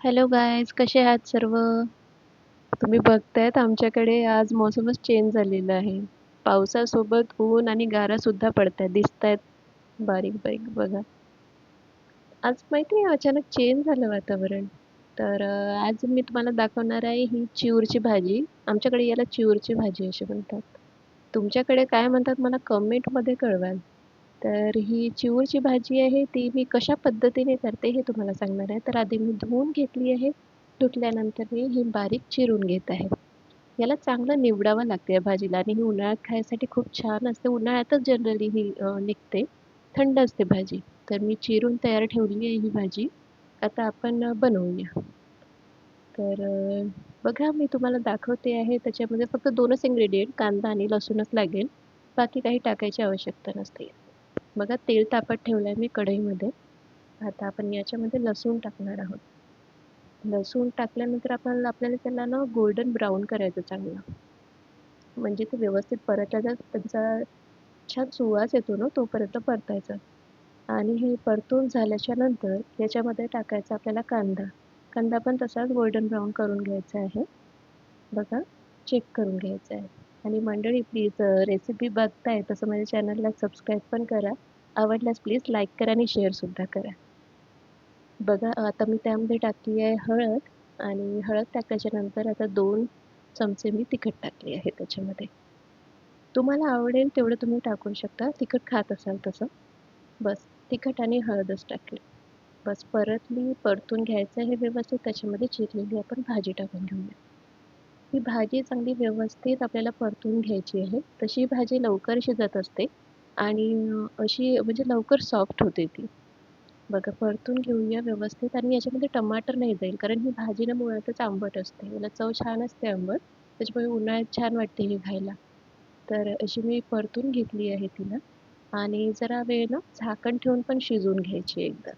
Hello guys कसे आहात सर्व? तुम्ही बघतायत आमच्याकडे आज मौसमच चेंज झालेला आहे. पावसासोबत ऊन आणि गारासुद्धा पडत आहेत दिसत आहेत बारीक बारीक बघा. आज माहिती आहे अचानक चेंज झालं वातावरण. तर आज मी तुम्हाला दाखवणार आहे ही चिऊरची भाजी. आमच्याकडे याला चिऊरची भाजी अशी म्हणतात. तुमच्याकडे काय म्हणतात मला कमेंटमध्ये कळवाल. तर ही चिऊरची भाजी आहे ती मी कशा पद्धतीने करते हे तुम्हाला सांगणार आहे. तर आधी मी धुवून घेतली आहे. धुतल्यानंतर मी ही बारीक चिरून घेत आहे. याला चांगलं निवडावं लागते या भाजीला आणि ही उन्हाळ्यात खायसाठी खूप छान असते. उन्हाळ्यातच जनरली ही निघते. थंड असते भाजी. तर मी चिरून तयार ठेवली आहे ही भाजी. आता आपण बनवूया. तर बघा मी तुम्हाला दाखवते आहे. त्याच्यामध्ये फक्त दोनच इन्ग्रेडियंट कांदा आणि लसूणच लागेल. बाकी काही टाकायची आवश्यकता नसते. बघा तेल तापत ठेवलं आहे मी कढईमध्ये. आता आपण याच्यामध्ये लसूण टाकणार आहोत. लसूण टाकल्यानंतर आपण आपल्याला त्याला ना गोल्डन ब्राऊन करायचं चांगलं. म्हणजे ते व्यवस्थित परतल्या त्यांचा छान सुवास येतो ना तोपर्यंत परतायचा. आणि हे परतून झाल्याच्यानंतर याच्यामध्ये टाकायचा आपल्याला कांदा. कांदा पण तसाच गोल्डन ब्राऊन करून घ्यायचा आहे. बघा चेक करून घ्यायचा आहे. आणि मंडळी प्लीज रेसिपी बघताय तसं माझ्या चॅनलला सबस्क्राईब पण करा. आवडल्यास प्लीज लाईक करा आणि शेअरसुद्धा करा. बघा आता मी त्यामध्ये टाकली आहे हळद आणि हळद टाकल्याच्या नंतर आता दोन चमचे मी तिखट टाकले आहे त्याच्यामध्ये. तुम्हाला आवडेल तेवढं तुम्ही टाकू शकता. तिखट खात असाल तसं. बस तिखट आणि हळदच टाकली. बस परत मी परतून घ्यायचं आहे व्यवस्थित. त्याच्यामध्ये चिरलेली आपण भाजी टाकून घेऊया. ही भाजी चांगली व्यवस्थित आपल्याला परतून घ्यायची आहे. तशी भाजी लवकर शिजत असते आणि अशी म्हणजे लवकर सॉफ्ट होते ती. बघा परतून घेऊया व्यवस्थित आणि याच्यामध्ये टमाटर नाही जाईल कारण ही भाजी ना मुळातच आंबट असते. याला चव छान असते आंबट त्याच्यामुळे उन्हाळ्यात छान वाटते ही खायला. तर अशी मी परतून घेतली आहे तिला आणि जरा वेळ ना झाकण ठेवून पण शिजवून घ्यायची एकदा.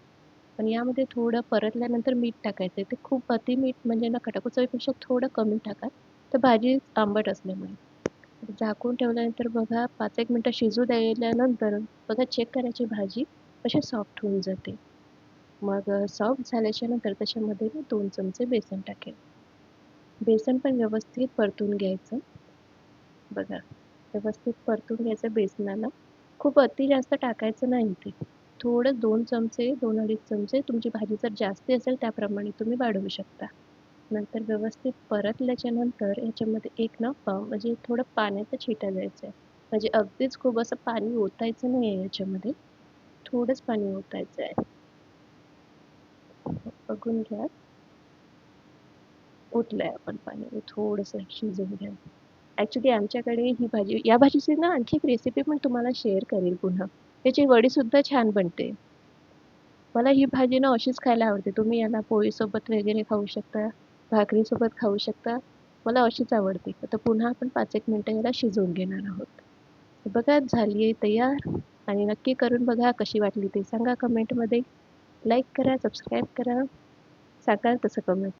पण यामध्ये थोडं परतल्यानंतर मीठ टाकायचं आहे. ते खूप अति मीठ म्हणजे ना टाकू चवीपेक्षा थोडं कमी टाका. तर भाजी आंबट असल्यामुळे. झाकून ठेवल्यानंतर बघा पाच एक मिनटं शिजू द्यायल्यानंतर बघा चेक करायची भाजी अशी सॉफ्ट होऊन जाते. मग सॉफ्ट झाल्याच्यानंतर त्याच्यामध्ये मी दोन चमचे बेसन टाकेल. बेसन पण व्यवस्थित परतून घ्यायचं. बघा व्यवस्थित परतून घ्यायचं बेसनाला. खूप अति जास्त टाकायचं नाही ते. थोडं दोन चमचे दोन अडीच चमचे तुमची भाजी जर जास्ती असेल त्याप्रमाणे तुम्ही वाढवू शकता. नंतर व्यवस्थित परतल्याच्या नंतर याच्यामध्ये एक ना म्हणजे थोडं पाण्याचं छिटा द्यायचं आहे म्हणजे अगदीच खूप असं पाणी ओतायचं नाही आहे याच्यामध्ये. थोडंच पाणी ओतायचं आहे. बघून घ्या. ओतलं आपण पाणी. थोडंसं शिजवून घ्या. ॲक्च्युली आमच्याकडे ही भाजी या भाजीची ना आणखी एक रेसिपी पण तुम्हाला शेअर करेल पुन्हा. त्याची वडीसुद्धा छान बनते. मला ही भाजी ना अशीच खायला आवडते. तुम्ही याला पोळीसोबत वगैरे खाऊ शकता. भाकरीसोबत खाऊ शकता. मला अशीच आवडते. आता पुन्हा आपण पाच एक मिनटं याला शिजवून घेणार आहोत. बघा झाली आहे तयार. आणि नक्की करून बघा कशी वाटली ते. सांगा कमेंटमध्ये लाईक करा सबस्क्राईब करा. सांगाल तसं कमेंट